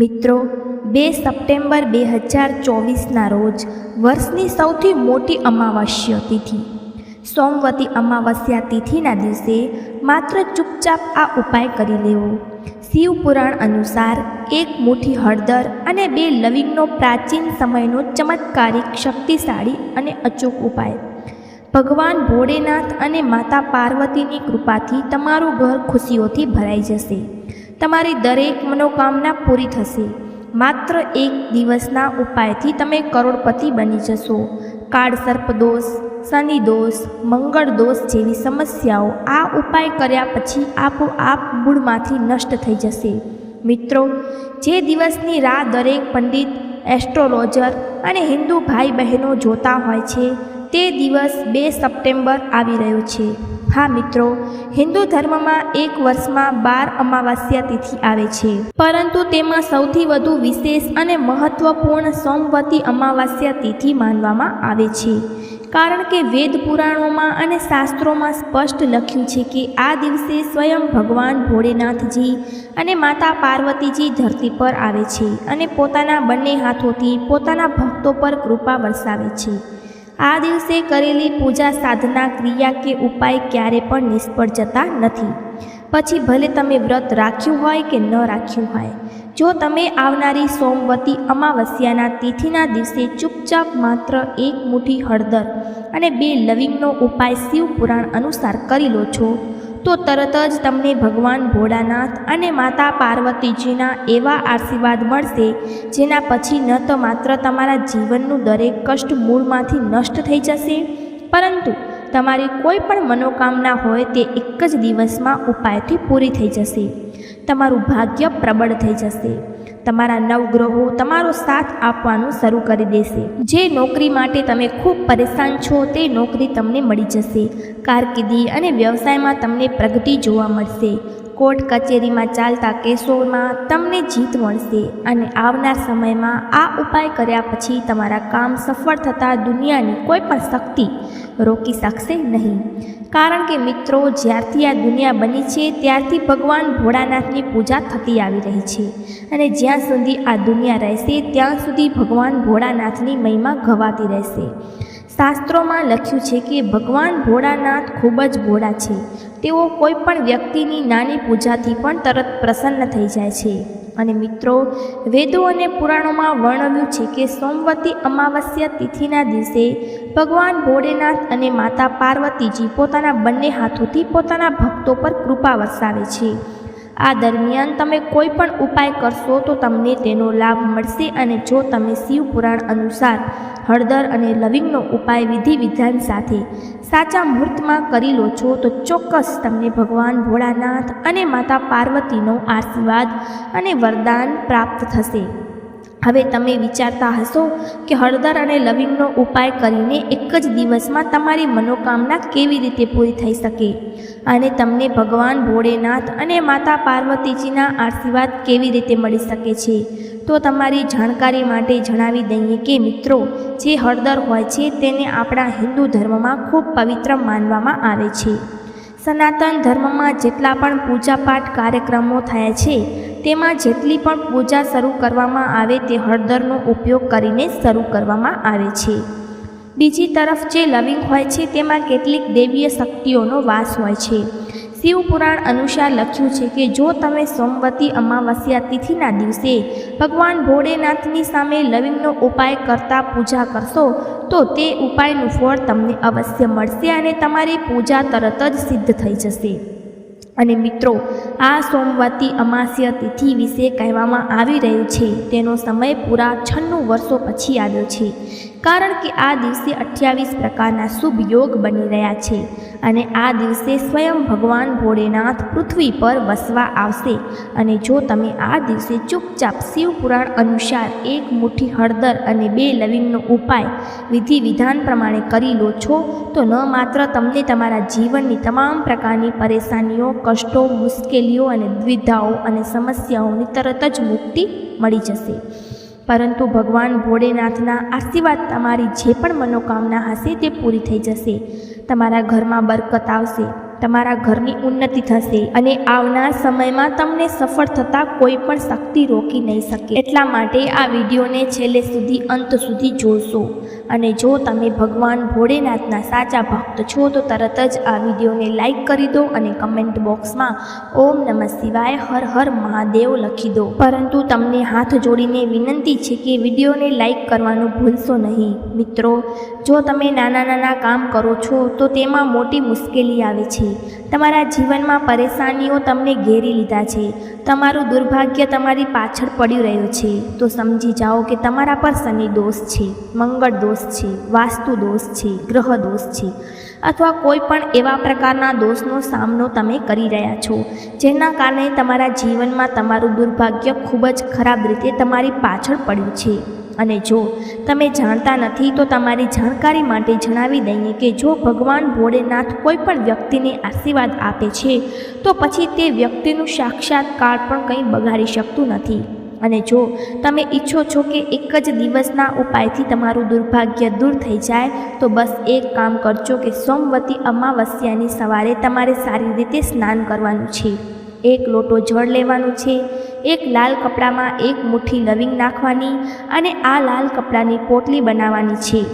મિત્રો, બે સપ્ટેમ્બર બે હજાર ચોવીસના રોજ વર્ષની સૌથી મોટી અમાવાસ્ય તિથિ. સોમવતી અમાવસ્યા તિથિના દિવસે માત્ર ચૂપચાપ આ ઉપાય કરી લેવો. શિવપુરાણ અનુસાર એક મુઠ્ઠી હળદર અને બે લવિંગનો પ્રાચીન સમયનો ચમત્કારિક શક્તિશાળી અને અચૂક ઉપાય. ભગવાન ભોળેનાથ અને માતા પાર્વતીની કૃપાથી તમારું ઘર ખુશીઓથી ભરાઈ જશે. તમારી દરેક મનોકામના પૂરી થશે. માત્ર એક દિવસના ઉપાયથી તમે કરોડપતિ બની જશો. કાળ સર્પદોષ શનિ દોષ, મંગળ દોષ જેવી સમસ્યાઓ આ ઉપાય કર્યા પછી આપોઆપ મૂળમાંથી નષ્ટ થઈ જશે. મિત્રો, જે દિવસની રાહ દરેક પંડિત, એસ્ટ્રોલોજર અને હિન્દુ ભાઈ બહેનો જોતા હોય છે, તે દિવસ બે સપ્ટેમ્બર આવી રહ્યો છે. હા મિત્રો, હિન્દુ ધર્મમાં એક વર્ષમાં બાર અમાવાસ્યા તિથિ આવે છે. પરંતુ તેમાં સૌથી વધુ વિશેષ અને મહત્વપૂર્ણ સોમવતી અમાવાસ્યા તિથિ માનવામાં આવે છે. કારણ કે વેદ પુરાણોમાં અને શાસ્ત્રોમાં સ્પષ્ટ લખ્યું છે કે આ દિવસે સ્વયં ભગવાન ભોળેનાથજી અને માતા પાર્વતીજી ધરતી પર આવે છે અને પોતાના બંને હાથોથી પોતાના ભક્તો પર કૃપા વરસાવે છે. આ દિવસે કરેલી પૂજા સાધના ક્રિયા કે ઉપાય ક્યારે પણ નિષ્ફળ જતા નથી. પછી ભલે તમે વ્રત રાખ્યું હોય કે ન રાખ્યું હોય, જો તમે આવનારી સોમવતી અમાવસ્યાના તિથિના દિવસે ચૂપચાપ માત્ર એક મુઠ્ઠી હળદર અને બે લવિંગનો ઉપાય શિવ પુરાણ અનુસાર કરી લો છો તો તરત જ તમને ભગવાન ભોળાનાથ અને માતા પાર્વતીજીના એવા આશીર્વાદ મળશે, જેના પછી ન તો માત્ર તમારા જીવનનું દરેક કષ્ટ મૂળમાંથી નષ્ટ થઈ જશે. પરંતુ તમારી કોઈ પણ મનોકામના હોય તે એક જ દિવસમાં ઉપાયથી પૂરી થઈ જશે. તમારું ભાગ્ય પ્રબળ થઈ જશે. તમારા નવગ્રહો તમારો સાથ આપવાનું શરૂ કરી દેશે. જે નોકરી માટે તમે ખૂબ પરેશાન છો તે નોકરી તમને મળી જશે. કારકિર્દી અને વ્યવસાયમાં તમને પ્રગતિ જોવા મળશે. કોર્ટ કચેરીમાં ચાલતા કેસોમાં તમને જીત મળશે અને આવનાર સમયમાં આ ઉપાય કર્યા પછી તમારા કામ સફળ થતાં દુનિયાની કોઈ પણ શક્તિ રોકી શકશે નહીં. કારણ કે મિત્રો, જ્યારથી આ દુનિયા બની છે, ત્યારથી ભગવાન ભોળાનાથની પૂજા થતી આવી રહી છે. અને જ્યાં સુધી આ દુનિયા રહેશે, ત્યાં સુધી ભગવાન ભોળાનાથની મહિમા ગવાતી રહેશે. શાસ્ત્રોમાં લખ્યું છે કે ભગવાન ભોળાનાથ ખૂબ જ ભોળા છે. તેઓ કોઈ પણ વ્યક્તિની નાની પૂજાથી પણ તરત પ્રસન્ન થઈ જાય છે. અને મિત્રો, વેદો અને પુરાણોમાં વર્ણવ્યું છે કે સોમવતી અમાવસ્યા તિથિના દિવસે ભગવાન ભોળેનાથ અને માતા પાર્વતીજી પોતાના બંને હાથોથી પોતાના ભક્તો પર કૃપા વરસાવે છે. આ દરમિયાન તમે કોઈ પણ ઉપાય કરશો તો તમને તેનો લાભ મળશે અને જો તમે શિવ પુરાણ અનુસાર હળદર અને લવિંગનો ઉપાય વિધિ વિધાન સાથે સાચા મુહૂર્તમાં કરી લો છો, તો ચોક્કસ તમને ભગવાન ભોળાનાથ અને માતા પાર્વતીનો આશીર્વાદ અને વરદાન પ્રાપ્ત થશે. હવે તમે વિચારતા હશો કે હળદર અને લવિંગનો ઉપાય કરીને એક જ દિવસમાં તમારી મનોકામના કેવી રીતે પૂરી થઈ શકે? અને તમને ભગવાન ભોળેનાથ અને માતા પાર્વતીજીના આશીર્વાદ કેવી રીતે મળી શકે છે? તો તમારી જાણકારી માટે જણાવી દઈએ કે મિત્રો, જે હળદર હોય છે તેને આપણા હિન્દુ ધર્મમાં ખૂબ પવિત્ર માનવામાં આવે છે. સનાતન ધર્મમાં જેટલા પણ પૂજાપાઠ કાર્યક્રમો થયા છે, તેમાં જેટલી પણ પૂજા શરૂ કરવામાં આવે તે હળદરનો ઉપયોગ કરીને શરૂ કરવામાં આવે છે. બીજી તરફ જે લવિંગ હોય છે, તેમાં કેટલીક દેવીય શક્તિઓનો વાસ હોય છે. શિવપુરાણ અનુસાર લખ્યું છે કે, જો તમે સોમવતી અમાવસ્યા તિથિના દિવસે ભગવાન ભોળેનાથની સામે લવિંગનો ઉપાય કરતા પૂજા કરશો, તો તે ઉપાયનું ફળ તમને અવશ્ય મળશે અને તમારી પૂજા તરત જ સિદ્ધ થઈ જશે. અને મિત્રો, આ સોમવતી અમાસ્ય તિથિ વિશે કહેવામાં આવી રહ્યું છે. તેનો સમય પૂરા છન્નું વર્ષો પછી આવ્યો છે. કારણ કે આ દિવસે અઠ્યાવીસ પ્રકારના શુભ યોગ બની રહ્યા છે અને આ દિવસે સ્વયં ભગવાન ભોળેનાથ પૃથ્વી પર વસવા આવશે. અને જો તમે આ દિવસે ચૂપચાપ શિવપુરાણ અનુસાર એક મુઠ્ઠી હળદર અને બે લવિંગનો ઉપાય વિધિ વિધાન પ્રમાણે કરી લો છો, તો ન માત્ર તમને તમારા જીવનની તમામ પ્રકારની પરેશાનીઓ, કષ્ટો, મુશ્કેલીઓ અને દ્વિધાઓ અને સમસ્યાઓની તરત જ મુક્તિ મળી જશે. પરંતુ ભગવાન ભોળેનાથના આશીર્વાદ તમારી જે પણ મનોકામના હશે તે પૂરી થઈ જશે. તમારા ઘરમાં બરકત આવશે. તમારા ઘરની ઉન્નતિ થશે અને આવનાર સમયમાં તમને સફળ થતાં કોઈ પણ શક્તિ રોકી નહીં શકે. એટલા માટે આ વિડીયોને છેલ્લે સુધી અંત સુધી જોશો. અને જો તમે ભગવાન ભોળેનાથના સાચા ભક્ત છો, તો તરત જ આ વિડીયોને લાઇક કરી દો અને કમેન્ટ બોક્સમાં ઓમ નમઃ શિવાય હર હર મહાદેવ લખી દો. પરંતુ તમને હાથ જોડીને વિનંતી છે કે વિડીયોને લાઇક કરવાનું ભૂલશો નહીં. મિત્રો, જો તમે નાના નાના કામ કરો છો, તો તેમાં મોટી મુશ્કેલી આવે છે. તમારા જીવનમાં પરેશાનીઓ તમને ઘેરી લીધા છે. તમારું દુર્ભાગ્ય તમારી પાછળ પડી રહ્યું છે. તો સમજી જાઓ કે તમારા પર શનિ દોષ છે, મંગળ દોષ છે, વાસ્તુ દોષ છે, ગ્રહ દોષ છે. અથવા કોઈ પણ એવા પ્રકારના દોષનો સામનો તમે કરી રહ્યા છો, જેના કારણે તમારા જીવનમાં તમારું દુર્ભાગ્ય ખૂબ જ ખરાબ રીતે તમારી પાછળ પડ્યું છે. અને જો તમે જાણતા નથી, તો તમારી જાણકારી માટે જણાવી દઈએ કે જો ભગવાન ભોળેનાથ કોઈ પણ વ્યક્તિને આશીર્વાદ આપે છે, તો પછી તે વ્યક્તિનું સાક્ષાત્કાર પણ કંઈ બગાડી શકતું નથી. અને જો તમે ઈચ્છો છો કે એક જ દિવસના ઉપાયથી તમારું દુર્ભાગ્ય દૂર થઈ જાય, તો બસ એક કામ કરજો કે સોમવતી અમાવસ્યાની સવારે તમારે સારી રીતે સ્નાન કરવાનું છે. એક લોટો જળ લેવાનું છે, એક લાલ કપડામાં એક મુઠ્ઠી લવિંગ નાખવાની અને આ લાલ કપડાની પોટલી બનાવવાની છે.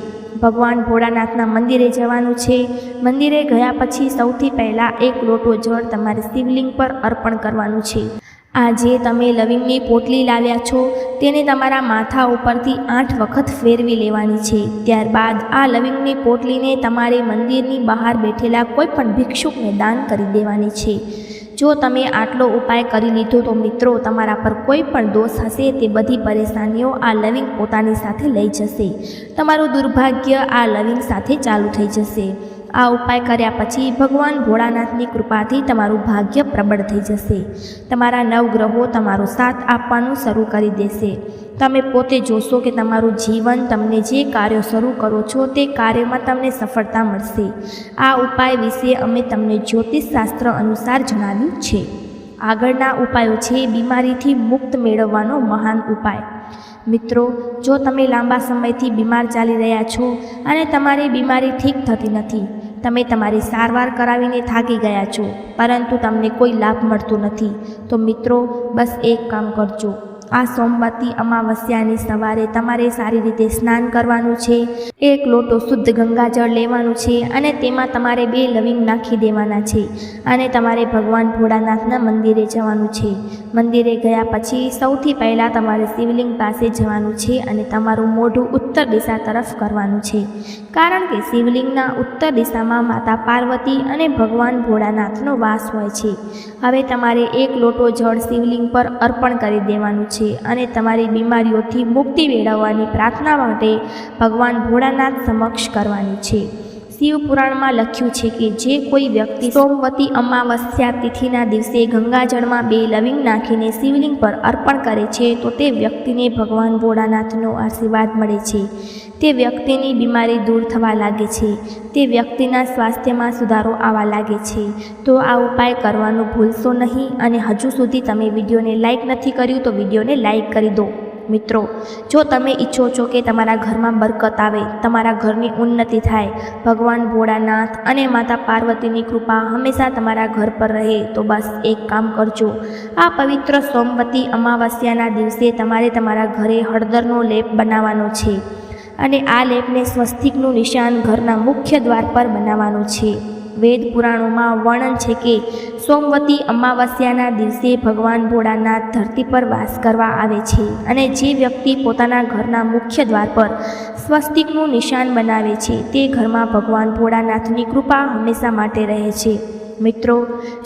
ભગવાન ભોળાનાથના મંદિરે જવાનું છે. મંદિરે ગયા પછી સૌથી પહેલાં એક લોટો જળ તમારે શિવલિંગ પર અર્પણ કરવાનું છે. આજે તમે લવિંગની પોટલી લાવ્યા છો, તેને તમારા માથા ઉપરથી આઠ વખત ફેરવી લેવાની છે. ત્યારબાદ આ લવિંગની પોટલીને તમારે મંદિરની બહાર બેઠેલા કોઈ પણ ભિક્ષુકને દાન કરી દેવાની છે. જો તમે આટલો ઉપાય કરી લીધો તો મિત્રો તમારા પર કોઈ પણ દોષ હશે તે બધી પરેશાનીઓ આ લવિંગ પોતાની સાથે લઈ જશે. તમારું દુર્ભાગ્ય આ લવિંગ સાથે ચાલુ થઈ જશે. આ ઉપાય કર્યા પછી ભગવાન ભોળાનાથની કૃપાથી તમારું ભાગ્ય પ્રબળ થઈ જશે. તમારા નવગ્રહો તમારો સાથ આપવાનું શરૂ કરી દેશે. તમે પોતે જોશો કે તમારું જીવન તમને જે કાર્યો શરૂ કરો છો તે કાર્યમાં તમને સફળતા મળશે. આ ઉપાય વિશે અમે તમને જ્યોતિષશાસ્ત્ર અનુસાર જણાવ્યું છે. આગળના ઉપાયો છે બીમારીથી મુક્ત મેળવવાનો મહાન ઉપાય. મિત્રો, જો તમે લાંબા સમયથી બીમાર ચાલી રહ્યા છો અને તમારી બીમારી ઠીક થતી નથી તમે તમારી સારવાર કરાવીને થાકી ગયા છો, પરંતુ તમને કોઈ લાભ મળતો નથી. તો મિત્રો, બસ એક કામ કરજો. આ સોમવતી અમાવસ્યાની સવારે તમારે સારી રીતે સ્નાન કરવાનું છે. એક લોટો શુદ્ધ ગંગાજળ લેવાનું છે અને તેમાં તમારે બે લવિંગ નાખી દેવાના છે અને તમારે ભગવાન ભોળાનાથના મંદિરે જવાનું છે. મંદિરે ગયા પછી સૌથી પહેલાં તમારે શિવલિંગ પાસે જવાનું છે અને તમારું મોઢું ઉત્તર દિશા તરફ કરવાનું છે. કારણ કે શિવલિંગના ઉત્તર દિશામાં માતા પાર્વતી અને ભગવાન ભોળાનાથનો વાસ હોય છે. હવે તમારે એક લોટો જળ શિવલિંગ પર અર્પણ કરી દેવાનું છે. છે અને તમારી બીમારીઓથી મુક્તિ મેળવવાની પ્રાર્થના માટે ભગવાન ભોળાનાથ સમક્ષ કરવાની છે. શિવ પુરાણમાં લખ્યું છે કે જે કોઈ વ્યક્તિ સોમવતી અમાવસ્યા તિથિના દિવસે ગંગાજળમાં બે લવિંગ નાખીને શિવલિંગ પર અર્પણ કરે છે, તો તે વ્યક્તિને ભગવાન ભોળાનાથનો આશીર્વાદ મળે છે. તે વ્યક્તિની બીમારી દૂર થવા લાગે છે. તે વ્યક્તિના સ્વાસ્થ્યમાં સુધારો આવવા લાગે છે. તો આ ઉપાય કરવાનું ભૂલશો નહીં અને હજુ સુધી તમે વિડીયોને લાઇક નથી કર્યું તો વિડીયોને લાઇક કરી દો. મિત્રો, જો તમે ઈચ્છો છો કે તમારા ઘરમાં બરકત આવે, તમારા ઘરની ઉન્નતિ થાય, ભગવાન ભોળાનાથ અને માતા પાર્વતીની કૃપા હંમેશા તમારા ઘર પર રહે, તો બસ એક કામ કરજો. આ પવિત્ર સોમવતી અમાવસ્યાના દિવસે તમારે તમારા ઘરે હળદરનો લેપ બનાવવાનો છે અને આ લેપને સ્વસ્તિકનું નિશાન ઘરના મુખ્ય દ્વાર પર બનાવવાનું છે. વેદ પુરાણોમાં વર્ણન છે કે સોમવતી અમાવસ્યાના દિવસે ભગવાન ભોળાનાથ ધરતી પર વાસ કરવા આવે છે અને જે વ્યક્તિ પોતાના ઘરના મુખ્ય દ્વાર પર સ્વસ્તિકનું નિશાન બનાવે છે તે ઘરમાં ભગવાન ભોળાનાથની કૃપા હંમેશા માટે રહે છે. મિત્રો,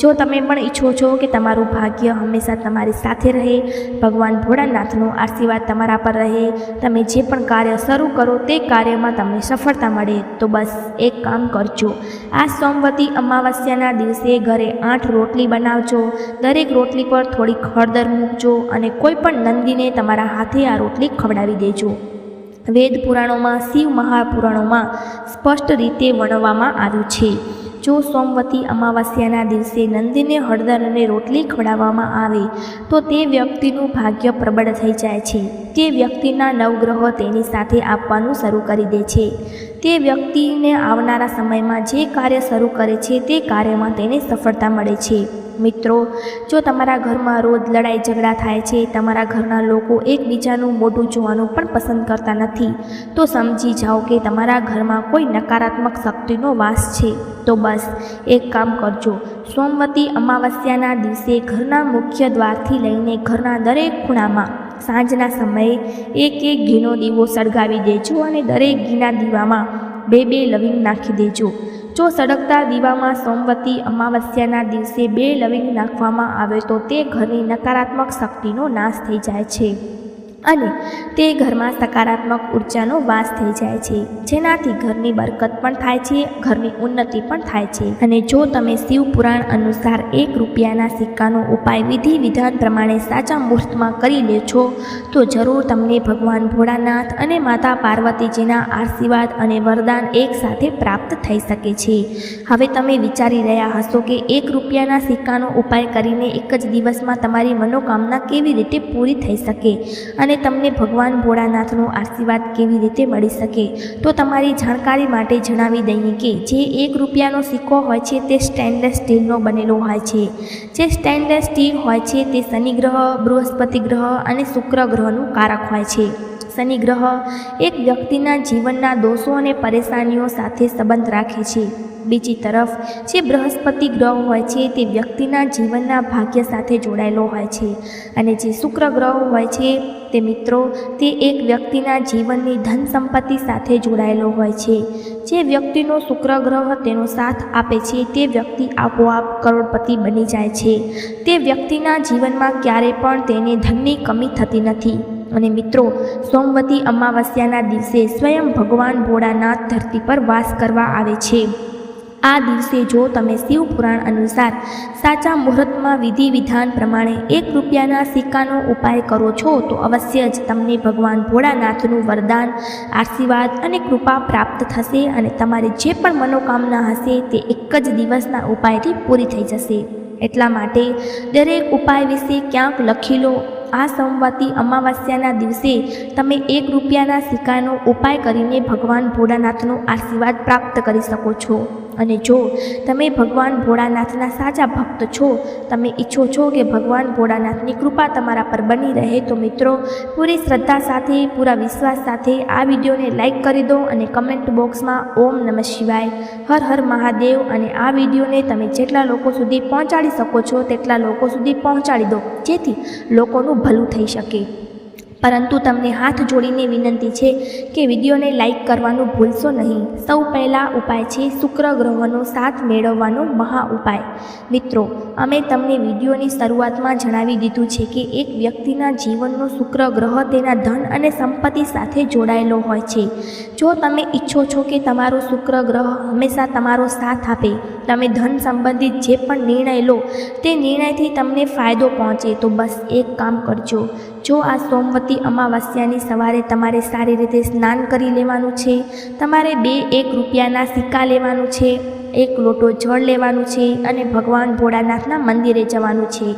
જો તમે પણ ઈચ્છો છો કે તમારું ભાગ્ય હંમેશા તમારી સાથે રહે, ભગવાન ભોળાનાથનો આશીર્વાદ તમારા પર રહે, તમે જે પણ કાર્ય શરૂ કરો તે કાર્યમાં તમને સફળતા મળે, તો બસ એક કામ કરજો. આ સોમવતી અમાવસ્યાના દિવસે ઘરે આઠ રોટલી બનાવજો, દરેક રોટલી પર થોડીક હળદર મૂકજો અને કોઈ પણ નંદીને તમારા હાથે આ રોટલી ખવડાવી દેજો. વેદ પુરાણોમાં, શિવ મહાપુરાણોમાં સ્પષ્ટ રીતે વર્ણવવામાં આવ્યું છે. જો સોમવતી અમાવસ્યાના દિવસે નંદીને હળદર અને રોટલી ખવડાવવામાં આવે, તો તે વ્યક્તિનું ભાગ્ય પ્રબળ થઈ જાય છે. તે વ્યક્તિના નવગ્રહો તેની સાથે આપવાનું શરૂ કરી દે છે. તે વ્યક્તિને આવનારા સમયમાં જે કાર્ય શરૂ કરે છે તે કાર્યમાં તેને સફળતા મળે છે. મિત્રો, જો તમારા ઘરમાં રોજ લડાઈ ઝઘડા થાય છે, તમારા ઘરના લોકો એકબીજાનું મોઢું જોવાનું પણ પસંદ કરતા નથી, તો સમજી જાઓ કે તમારા ઘરમાં કોઈ નકારાત્મક શક્તિનો વાસ છે. તો બસ, એક કામ કરજો. સોમવતી અમાવસ્યાના દિવસે ઘરના મુખ્ય દ્વારથી લઈને ઘરના દરેક ખૂણામાં સાંજના સમયે એક એક ઘીનો દીવો સળગાવી દેજો અને દરેક ઘીના દીવામાં બે બે લવિંગ નાખી દેજો. જો સળગતા દીવામાં સોમવતી અમાવસ્યાના દિવસે બે લવિંગ નાખવામાં આવે તો તે ઘરની નકારાત્મક શક્તિનો નાશ થઈ જાય છે. અને તે ઘરમાં સકારાત્મક ઉર્જાનો વાસ થઈ જાય છે. જેનાથી ઘરની બરકત પણ થાય છે, ઘરની ઉન્નતિ પણ થાય છે. અને જો તમે શિવ પુરાણ અનુસાર એક રૂપિયાના સિક્કાનો ઉપાય વિધિ વિધાન પ્રમાણે સાચા મુહૂર્તમાં કરી લે છો, તો જરૂર તમને ભગવાન ભોળાનાથ અને માતા પાર્વતીજીના આશીર્વાદ અને વરદાન એકસાથે પ્રાપ્ત થઈ શકે છે. હવે તમે વિચારી રહ્યા હશો કે એક રૂપિયાના સિક્કાનો ઉપાય કરીને એક જ દિવસમાં તમારી મનોકામના કેવી રીતે પૂરી થઈ શકે? અને તમને ભગવાન ભોળાનાથનો આશીર્વાદ કેવી રીતે મળી શકે? તો તમારી જાણકારી માટે જણાવી દઈએ કે જે એક રૂપિયાનો સિક્કો હોય છે તે સ્ટેનલેસ સ્ટીલનો બનેલો હોય છે. જે સ્ટેનલેસ સ્ટીલ હોય છે તે શનિ ગ્રહ, બૃહસ્પતિ ગ્રહ અને શુક્ર ગ્રહનું કારક હોય છે. શનિ ગ્રહ એક વ્યક્તિના જીવનના દોષો અને પરેશાનીઓ સાથે સંબંધ રાખે છે. બીજી તરફ, જે બૃહસ્પતિ ગ્રહ હોય છે, તે વ્યક્તિના જીવનના ભાગ્ય સાથે જોડાયેલો હોય છે. અને જે શુક્ર ગ્રહ હોય છે, તે મિત્રો, તે એક વ્યક્તિના જીવનની ધન સંપત્તિ સાથે જોડાયેલો હોય છે. જે વ્યક્તિનો શુક્ર ગ્રહ તેનો સાથ આપે છે, તે વ્યક્તિ આપોઆપ કરોડપતિ બની જાય છે. તે વ્યક્તિના જીવનમાં ક્યારેય પણ તેને ધનની કમી થતી નથી. અને મિત્રો, સોમવતી અમાવસ્યાના દિવસે સ્વયં ભગવાન ભોળાનાથ ધરતી પર વાસ કરવા આવે છે. આ દિવસે જો તમે શિવ પુરાણ અનુસાર સાચા મુહૂર્તમાં વિધિ વિધાન પ્રમાણે એક રૂપિયાના સિક્કાનો ઉપાય કરો છો, તો અવશ્ય જ તમને ભગવાન ભોળાનાથનું વરદાન, આશીર્વાદ અને કૃપા પ્રાપ્ત થશે અને તમારી જે પણ મનોકામના હશે તે એક જ દિવસના ઉપાયથી પૂરી થઈ જશે. એટલા માટે દરેક ઉપાય વિશે ક્યાંક લખી લો આ સોમવતી અમાવાસ્યાના દિવસે તમે એક રૂપિયાના સિક્કાનો ઉપાય કરીને ભગવાન ભોળાનાથનો આશીર્વાદ પ્રાપ્ત કરી શકો છો. અને જો તમે ભગવાન ભોળાનાથના સાચા ભક્ત છો, તમે ઈચ્છો છો કે ભગવાન ભોળાનાથની કૃપા તમારા પર બની રહે, તો મિત્રો પૂરી શ્રદ્ધા સાથે, પૂરા વિશ્વાસ સાથે આ વિડીયોને લાઇક કરી દો અને કમેન્ટ બોક્સમાં ઓમ નમઃ શિવાય, હર હર મહાદેવ અને આ વિડીયોને તમે જેટલા લોકો સુધી પહોંચાડી શકો છો, તેટલા લોકો સુધી પહોંચાડી દો, જેથી લોકોનું ભલું થઈ શકે. પરંતુ તમને હાથ જોડીને વિનંતી છે કે વિડીયોને લાઇક કરવાનું ભૂલશો નહીં. સૌ પહેલાં ઉપાય છે શુક્ર ગ્રહોનો સાથ મેળવવાનો મહા ઉપાય. મિત્રો, અમે તમને વિડીયોની શરૂઆતમાં જણાવી દીધું છે કે એક વ્યક્તિના જીવનનો શુક્ર ગ્રહ તેના ધન અને સંપત્તિ સાથે જોડાયેલો હોય છે. જો તમે ઈચ્છો છો કે તમારો શુક્ર ગ્રહ હંમેશા તમારો સાથ આપે, તમે ધન સંબંધિત જે પણ નિર્ણય લો, તે નિર્ણયથી તમને ફાયદો પહોંચે, તો બસ એક કામ કરજો. જો આ સોમવતી અમાવસ્યાની સવારે તમારે સારી રીતે સ્નાન કરી લેવાનું છે, તમારે બે એક રૂપિયાના સિક્કા લેવાનું છે, એક લોટો જળ લેવાનું છે અને ભગવાન ભોળાનાથના મંદિરે જવાનું છે.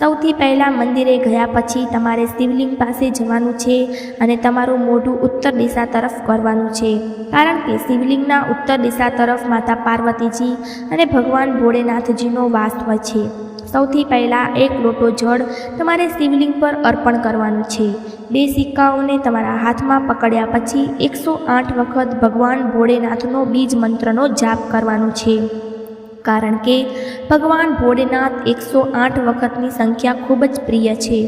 સૌથી પહેલાં મંદિરે ગયા પછી તમારે શિવલિંગ પાસે જવાનું છે અને તમારું મોઢું ઉત્તર દિશા તરફ કરવાનું છે. કારણ કે શિવલિંગના ઉત્તર દિશા તરફ માતા પાર્વતીજી અને ભગવાન ભોળેનાથજીનો વાસ હોય છે. સૌથી પહેલાં એક લોટો જળ તમારે શિવલિંગ પર અર્પણ કરવાનું છે. બે સિક્કાઓને તમારા હાથમાં પકડ્યા પછી એકસો આઠ વખત ભગવાન ભોળેનાથનો બીજ મંત્રનો જાપ કરવાનો છે. કારણ કે ભગવાન ભોળેનાથ એકસો આઠ વખતની સંખ્યા ખૂબ જ પ્રિય છે.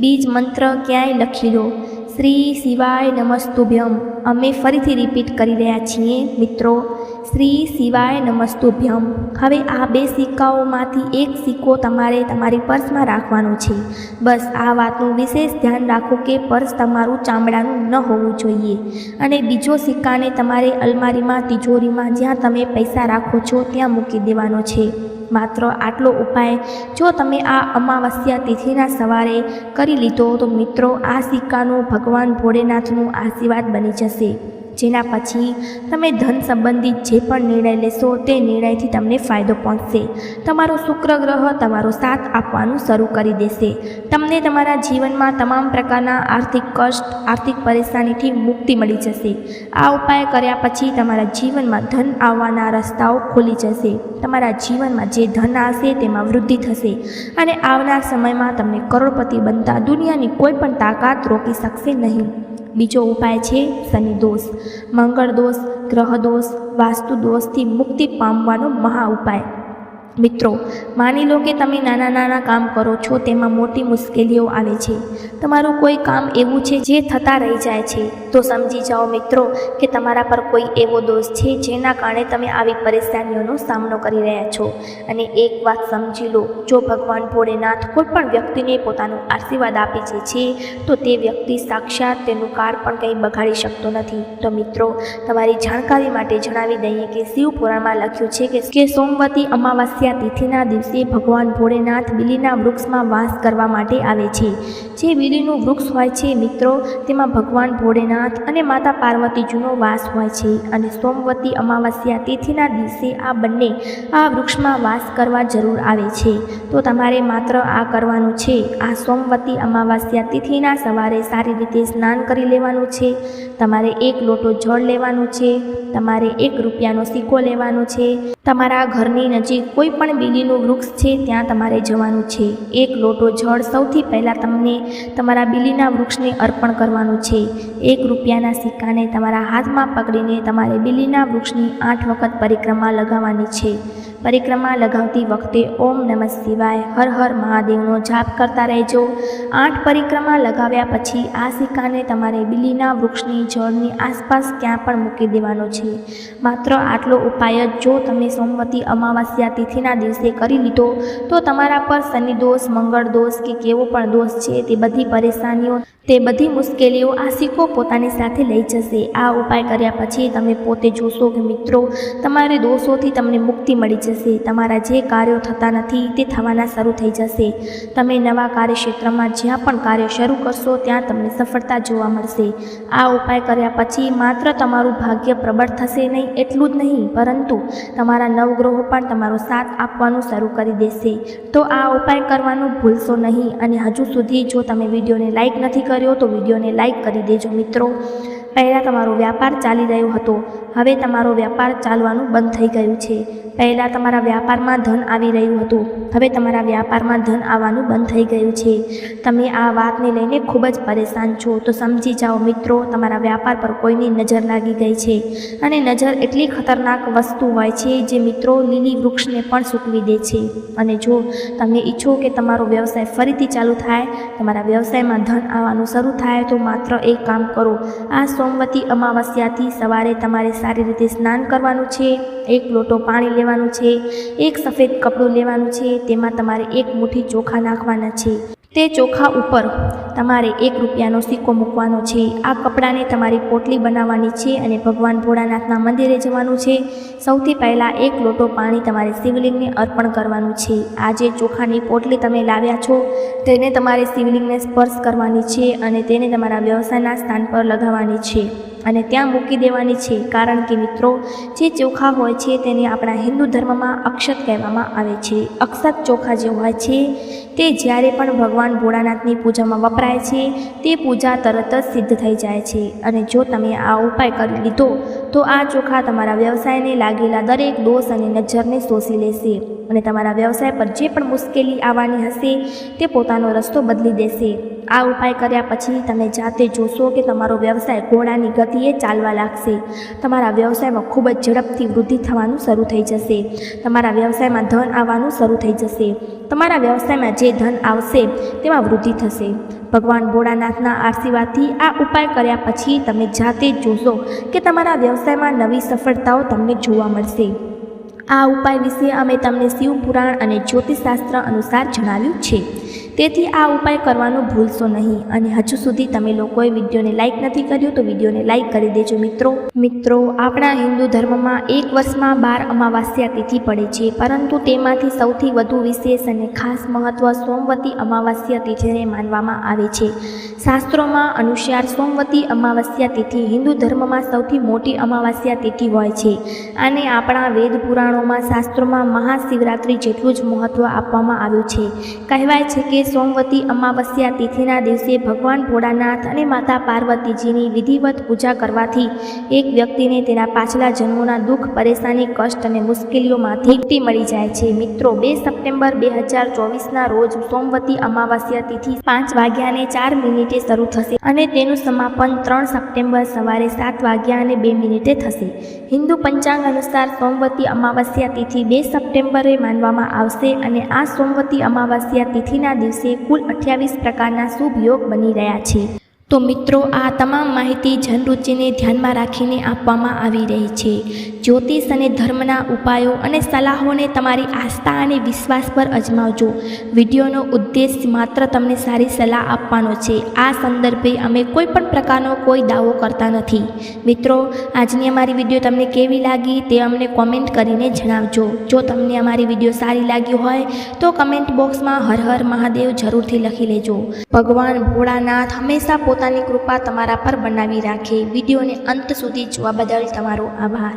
બીજ મંત્ર ક્યાંય લખી લો. શ્રી શિવાય નમસ્તુભ્યમ. અમે ફરીથી રિપીટ કરી રહ્યા છીએ, મિત્રો. શ્રી શિવાય નમસ્તુભ્યમ. હવે આ બે સિક્કાઓમાંથી એક સિક્કો તમારે તમારી પર્સમાં રાખવાનો છે. બસ, આ વાતનું વિશેષ ધ્યાન રાખો કે પર્સ તમારું ચામડાનું ન હોવું જોઈએ. અને બીજો સિક્કાને તમારે અલમારીમાં, તિજોરીમાં જ્યાં તમે પૈસા રાખો છો, ત્યાં મૂકી દેવાનો છે. માત્ર આટલો ઉપાય જો તમે આ અમાવસ્યા તિથિના સવારે કરી લીધો તો મિત્રો આ સિક્કાનું ભગવાન ભોળેનાથનું આશીર્વાદ બની જશે. જેના પછી તમે ધન સંબંધિત જે પણ નિર્ણય લેશો તે નિર્ણયથી તમને ફાયદો પહોંચશે. તમારો શુક્ર ગ્રહ તમારો સાથ આપવાનું શરૂ કરી દેશે. તમને તમારા જીવનમાં તમામ પ્રકારના આર્થિક કષ્ટ, આર્થિક પરેશાનીથી મુક્તિ મળી જશે. આ ઉપાય કર્યા પછી તમારા જીવનમાં ધન આવવાના રસ્તાઓ ખુલી જશે. તમારા જીવનમાં જે ધન આવશે તેમાં વૃદ્ધિ થશે અને આવનાર સમયમાં તમને કરોડપતિ બનતા દુનિયાની કોઈ પણ તાકાત રોકી શકશે નહીં. બીજો ઉપાય છે શનિ દોષ. મંગળ દોષ, ગ્રહ દોષ, વાસ્તુ દોષથી મુક્તિ પામવાનો મહા ઉપાય. મિત્રો, માની લો કે તમે નાના નાના કામ કરો છો, તેમાં મોટી મુશ્કેલીઓ આવે છે. તમારું કોઈ કામ એવું છે જે થતા રહી જાય છે. તો સમજી જાઓ મિત્રો કે તમારા પર કોઈ એવો દોષ છે જેના કારણે તમે આવી પરેશાનીઓનો સામનો કરી રહ્યા છો. અને એક વાત સમજી લો, જો ભગવાન ભોળેનાથ કોઈ પણ વ્યક્તિને પોતાનો આશીર્વાદ આપે છે તો તે વ્યક્તિ સાક્ષાત તેનું કાર પણ કંઈ બગાડી શકતો નથી. તો મિત્રો, તમારી જાણકારી માટે જણાવી દઈએ કે શિવ પુરાણમાં લખ્યું છે કે સોમવતી અમાવાસ્યા તિથિના દિવસે ભગવાન ભોળેનાથ બિલીના વૃક્ષમાં વાસ કરવા માટે આવે છે. જે બિલીનું વૃક્ષ હોય છે, મિત્રો, તેમાં ભગવાન ભોળેનાથ અને માતા પાર્વતીજીનો વાસ હોય છે અને સોમવતી અમાવાસ્યા તિથિના દિવસે આ બંને આ વૃક્ષમાં વાસ કરવા જરૂર આવે છે. તો તમારે માત્ર આ કરવાનું છે. આ સોમવતી અમાવાસ્યા તિથિના સવારે સારી રીતે સ્નાન કરી લેવાનું છે. તમારે એક લોટો જળ લેવાનું છે. તમારે એક રૂપિયાનો સિક્કો લેવાનો છે. તમારા ઘરની નજીક કોઈ પણ બીલીનું વૃક્ષ છે, ત્યાં તમારે જવાનું છે. એક લોટો જળ સૌથી પહેલાં તમને તમારા બીલીના વૃક્ષને અર્પણ કરવાનું છે. એક રૂપિયાના સિક્કાને તમારા હાથમાં પકડીને તમારે બીલીના વૃક્ષની આઠ વખત પરિક્રમા લગાવવાની છે. પરિક્રમા લગાવતી વખતે ઓમ નમઃ શિવાય હર હર મહાદેવનો જાપ કરતા રહેજો. આઠ પરિક્રમા લગાવ્યા પછી આ સિક્કાને તમારે બિલીના વૃક્ષની જળની આસપાસ ક્યાં પણ મૂકી દેવાનો છે. માત્ર આટલો ઉપાય જ જો તમે સોમવતી અમાવાસ્યા તિથિના દિવસે કરી લીધો, તો તમારા પર શનિ દોષ, મંગળ દોષ કે કેવો પણ દોષ છે તે બધી પરેશાનીઓ, તે બધી મુશ્કેલીઓ આ સિક્કો પોતાની સાથે લઈ જશે. આ ઉપાય કર્યા પછી તમે પોતે જોશો કે મિત્રો, તમારે દોષોથી તમને મુક્તિ મળી જશે. તમારા જે કાર્યો થતા નથી તે થવાના શરૂ થઈ જશે. તમે નવા કાર્યક્ષેત્રમાં જ્યાં પણ કાર્ય શરૂ કરશો, ત્યાં તમને સફળતા જોવા મળશે. આ ઉપાય કર્યા પછી માત્ર તમારું ભાગ્ય પ્રબળ થશે નહીં, એટલું જ નહીં, પરંતુ તમારા નવગ્રહો પણ તમારો સાથ આપવાનું શરૂ કરી દેશે. તો આ ઉપાય કરવાનું ભૂલશો નહીં અને હજુ સુધી જો તમે વિડીયોને લાઈક નથી કર્યો, તો વિડીયોને લાઈક કરી દેજો મિત્રો. પહેલાં તમારો વ્યાપાર ચાલી રહ્યો હતો. હવે તમારો વ્યાપાર ચાલવાનું બંધ થઈ ગયું છે. પહેલાં તમારા વ્યાપારમાં ધન આવી રહ્યું હતું. હવે તમારા વ્યાપારમાં ધન આવવાનું બંધ થઈ ગયું છે. તમે આ વાતને લઈને ખૂબ જ પરેશાન છો. તો સમજી જાઓ મિત્રો, તમારા વ્યાપાર પર કોઈની નજર લાગી ગઈ છે. અને નજર એટલી ખતરનાક વસ્તુ હોય છે જે મિત્રો લીલી વૃક્ષને પણ સૂકવી દે છે. અને જો તમે ઈચ્છો કે તમારો વ્યવસાય ફરીથી ચાલુ થાય, તમારા વ્યવસાયમાં ધન આવવાનું શરૂ થાય, તો માત્ર એક કામ કરો. આ સોમવતી અમાવસ્યાથી સવારે તમારે સારી રીતે સ્નાન કરવાનું છે, એક લોટો પાણી લેવાનું છે, એક સફેદ કપડું લેવાનું છે, તેમાં તમારે એક મુઠ્ઠી ચોખા નાખવાના છે. તે ચોખા ઉપર તમારે એક રૂપિયાનો સિક્કો મૂકવાનો છે. આ કપડાને તમારી પોટલી બનાવવાની છે અને ભગવાન ભોળાનાથના મંદિરે જવાનું છે. સૌથી પહેલાં એક લોટો પાણી તમારે શિવલિંગને અર્પણ કરવાનું છે. આ જે ચોખાની પોટલી તમે લાવ્યા છો, તેને તમારે શિવલિંગને સ્પર્શ કરવાની છે અને તેને તમારા વ્યવસાયના સ્થાન પર લગાવવાની છે અને ત્યાં મૂકી દેવાની છે. કારણ કે મિત્રો, જે ચોખા હોય છે તેને આપણા હિન્દુ ધર્મમાં અક્ષત કહેવામાં આવે છે. અક્ષત ચોખા જે હોય છે, તે જ્યારે પણ ભગવાન ભોળાનાથની પૂજામાં વપરાય છે, તે પૂજા તરત જ સિદ્ધ થઈ જાય છે. અને જો તમે આ ઉપાય કરી લીધો, તો આ ચોખા તમારા વ્યવસાયને લાગેલા દરેક દોષ અને નજરને શોષી લેશે અને તમારા વ્યવસાય પર જે પણ મુશ્કેલી આવવાની હશે, તે પોતાનો રસ્તો બદલી દેશે. આ ઉપાય કર્યા પછી તમે જાતે જોશો કે તમારો વ્યવસાય ઘોડાની ગતિએ ચાલવા લાગશે. તમારા વ્યવસાયમાં ખૂબ જ ઝડપથી વૃદ્ધિ થવાનું શરૂ થઈ જશે. તમારા વ્યવસાયમાં ધન આવવાનું શરૂ થઈ જશે. તમારા વ્યવસાયમાં જે ધન આવશે તેમાં વૃદ્ધિ થશે. ભગવાન ભોળાનાથના આશીર્વાદથી આ ઉપાય કર્યા પછી તમે જાતે જોશો કે તમારા વ્યવસાયમાં નવી સફળતાઓ તમને જોવા મળશે. આ ઉપાય વિશે અમે તમને શિવ પુરાણ અને જ્યોતિષશાસ્ત્ર અનુસાર જણાવ્યું છે. તેથી આ ઉપાય કરવાનું ભૂલશો નહીં અને હજુ સુધી તમે લોકોએ વિડીયોને લાઇક નથી કર્યું તો વિડીયોને લાઇક કરી દેજો મિત્રો. મિત્રો, આપણા હિન્દુ ધર્મમાં એક વર્ષમાં બાર અમાવાસ્યા તિથિ પડે છે, પરંતુ તેમાંથી સૌથી વધુ વિશેષ અને ખાસ મહત્વ સોમવતી અમાવાસ્યા તિથિને માનવામાં આવે છે. શાસ્ત્રોમાં અનુસાર સોમવતી અમાવાસ્યા તિથિ હિન્દુ ધર્મમાં સૌથી મોટી અમાવાસ્યા તિથિ હોય છે. આને આપણા વેદ પુરાણોમાં શાસ્ત્રોમાં મહાશિવરાત્રિ જેટલું જ મહત્ત્વ આપવામાં આવ્યું છે. કહેવાય છે કે સોમવતી અમાવસ્યા તિથિના દિવસે ભગવાન ભોળાનાથ અને માતા પાર્વતીજીની વિધિવત પૂજા કરવાથી એક વ્યક્તિને તેના પાછલા જન્મોના દુઃખ, પરેશાની, કષ્ટ અને મુશ્કેલીઓમાંથી મુક્તિ મળી જાય છે. મિત્રો, બે સપ્ટેમ્બર બે હજાર ચોવીસના રોજ સોમવતી અમાવસ્યા તિથિ પાંચ વાગ્યાને ચાર મિનિટે શરૂ થશે અને તેનું સમાપન ત્રણ સપ્ટેમ્બર સવારે સાત વાગ્યા અને બે મિનિટે થશે. હિન્દુ પંચાંગ અનુસાર સોમવતી અમાવસ્યા તિથિ બે સપ્ટેમ્બરે માનવામાં આવશે અને આ સોમવતી અમાવસ્યા તિથિના દિવસે કુલ અઠ્યાવીસ પ્રકારના શુભ યોગ બની રહ્યા છે. તો મિત્રો, આ તમામ માહિતી જનરુચિને ધ્યાનમાં રાખીને આપવામાં આવી રહી છે. જ્યોતિષ અને ધર્મના ઉપાયો અને સલાહોને તમારી આસ્થા અને વિશ્વાસ પર અજમાવજો. વિડીયોનો ઉદ્દેશ માત્ર તમને સારી સલાહ આપવાનો છે. આ સંદર્ભે અમે કોઈ પણ પ્રકારનો કોઈ દાવો કરતા નથી. મિત્રો, આજની અમારી વીડિયો તમને કેવી લાગી તે અમને કોમેન્ટ કરીને જણાવજો. જો તમને અમારી વીડિયો સારી લાગી હોય, તો કમેન્ટ બોક્સમાં હર હર મહાદેવ જરૂરથી લખી લેજો. ભગવાન ભોળાનાથ હંમેશા પોતાની કૃપા તમારા પર બનાવી રાખે. વિડીયોને અંત સુધી જોવા બદલ તમારો આભાર.